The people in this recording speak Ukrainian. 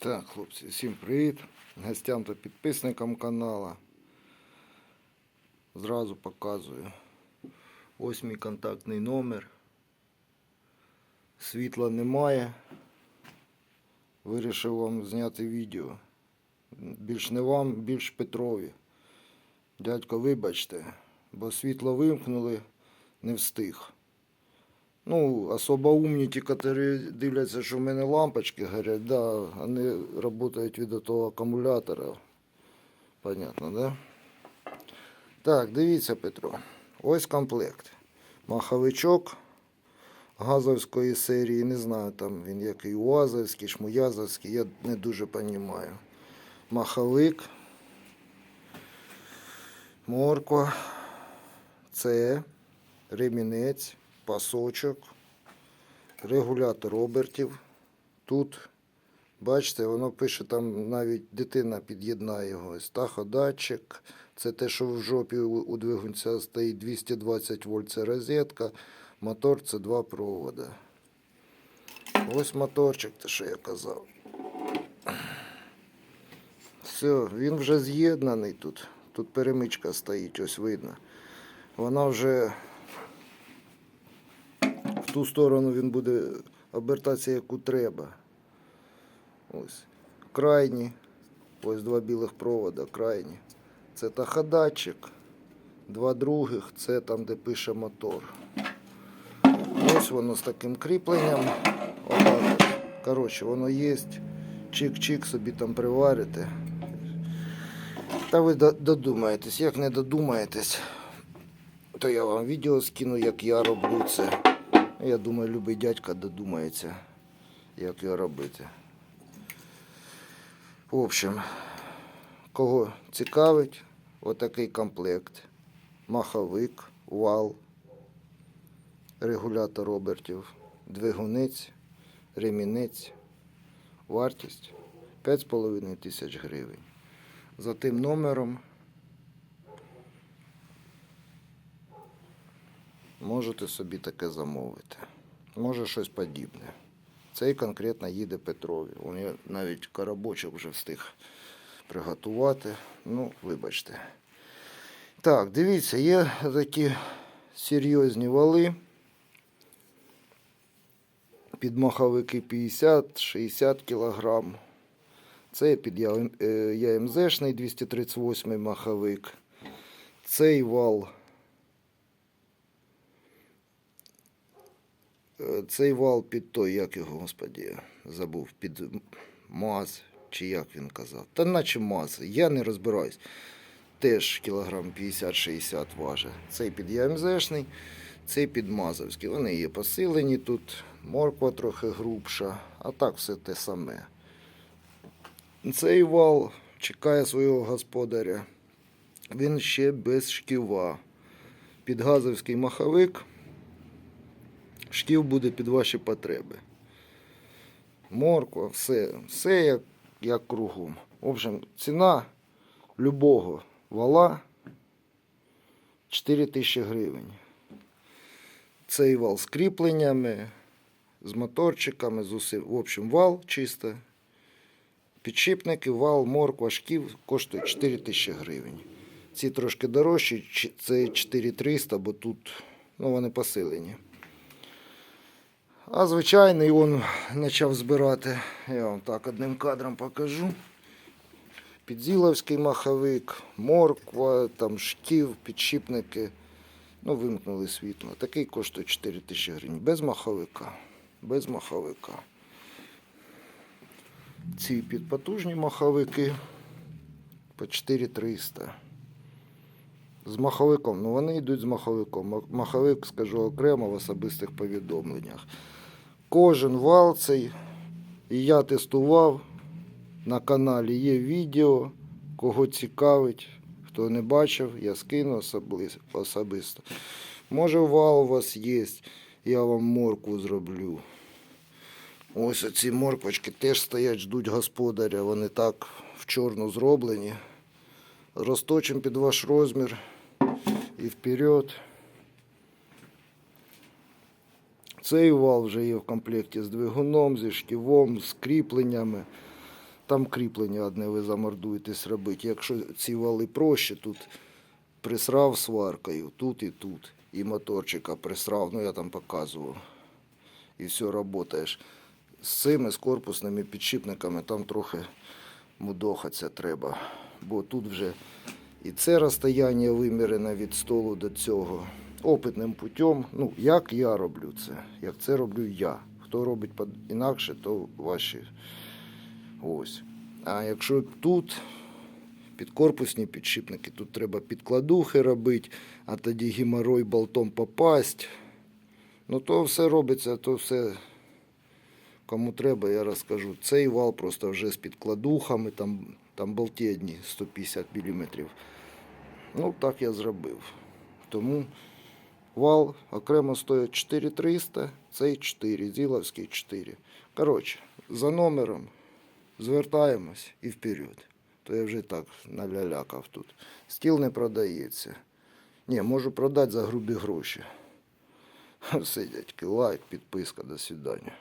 Так, хлопці, всім привіт. Гостям та підписникам канала. Зразу показую. Ось мій контактний номер. Світла немає. Вирішив вам зняти відео. Більш не вам, більш Петрові. Дядько, вибачте, бо світло вимкнули, не встиг. Ну, особо умні ті, які дивляться, що в мене лампочки горять, да, вони працюють від того акумулятора. Понятно, да? Так, дивіться, Петро. Ось комплект. Маховичок газовської серії, не знаю, там він який УАЗовський, шмуязовський, я не дуже розумію. Маховик. Морква. Це ремінець, пасочок, регулятор обертів. Тут, бачите, воно пише, там навіть дитина під'єднає його. Ось таходатчик. Це те, що в жопі у двигунця стоїть 220 вольт, це розетка. Мотор це два провода. Ось моторчик, те, що я казав. Все, він вже з'єднаний тут. Тут перемичка стоїть, ось видно. Вона вже ту сторону він буде обертатися, яку треба. Ось. Крайні. Ось два білих провода, крайні. Це таходатчик. Два других це там, де пише мотор. Ось воно з таким кріпленням. Коротше, воно є. Чик-чик собі там приварите. Та ви додумаєтесь. Як не додумаєтесь, то я вам відео скину, як я роблю це. Я думаю, любий дядька додумається, як його робити. В общем, кого цікавить, отакий комплект. Маховик, вал, регулятор обертів, двигунець, ремінець. Вартість 5,5 тисяч гривень. За тим номером можете собі таке замовити. Може щось подібне. Цей конкретно їде Петрові. Він навіть коробочок вже встиг приготувати. Ну, вибачте. Так, дивіться, є такі серйозні вали. Під маховики 50-60 кілограм. Це під Я- е, ЯМЗшний 238 маховик. Цей вал. Цей вал під той, як його, господі, забув, під МАЗ, чи як він казав. Та наче МАЗ, я не розбираюсь. Теж кілограм 50-60 важить. Цей під ЯМЗшний, цей під Мазовський. Вони є посилені тут, морква трохи грубша, а так все те саме. Цей вал чекає свого господаря. Він ще без шківа. Під газовський маховик. Шків буде під ваші потреби. Морква, все, все як, як кругом. В общем, ціна любого вала 4 тисячі гривень. Цей вал з кріпленнями, з моторчиками, з усім. В общем, вал чисто. Підшипники, вал, морква, шків коштує 4 тисячі гривень. Ці трошки дорожчі, це 4300, бо тут ну, вони посилені. А звичайний он почав збирати. Я вам так одним кадром покажу. Підзіловський маховик, морква, там шків, підшипники. Ну, вимкнули світло. Такий коштує 4 тисячі гривень. Без маховика. Без маховика. Ці підпотужні маховики по 4300. З маховиком. Ну вони йдуть з маховиком. Маховик скажу окремо в особистих повідомленнях. Кожен вал цей, я тестував. На каналі є відео. Кого цікавить, хто не бачив, я скину особисто. Може, вал у вас є, я вам моркву зроблю. Ось оці морквочки теж стоять, ждуть господаря. Вони так в чорну зроблені. Розточимо під ваш розмір і вперед. Цей вал вже є в комплекті з двигуном, зі шківом, з кріпленнями. там кріплення одне ви замордуєтесь робити. Якщо ці вали проще, тут присрав сваркою, тут і тут. І моторчика присрав, ну я там показував. І все, працюєш. З цими, з корпусними підшипниками, там трохи мудохатися треба. Бо тут вже і це розстояння вимірене від столу до цього. Опитним путем, ну, як я роблю це, як це роблю я. Хто робить інакше, то ваші. Ось. А якщо тут підкорпусні підшипники, тут треба підкладухи робити, а тоді геморой болтом попасть. Ну то все робиться, то все кому треба, я розкажу. Цей вал просто вже з підкладухами, там, там болти одні 150 мм. Ну, так я зробив. Тому вал окремо стоїть 4300, цей 4, Зіловський 4. Коротше, за номером звертаємось і вперед. То я вже так налялякав тут. Стіл не продається. Ні, можу продати за грубі гроші. Все, дядьки, лайк, підписка, до свидання.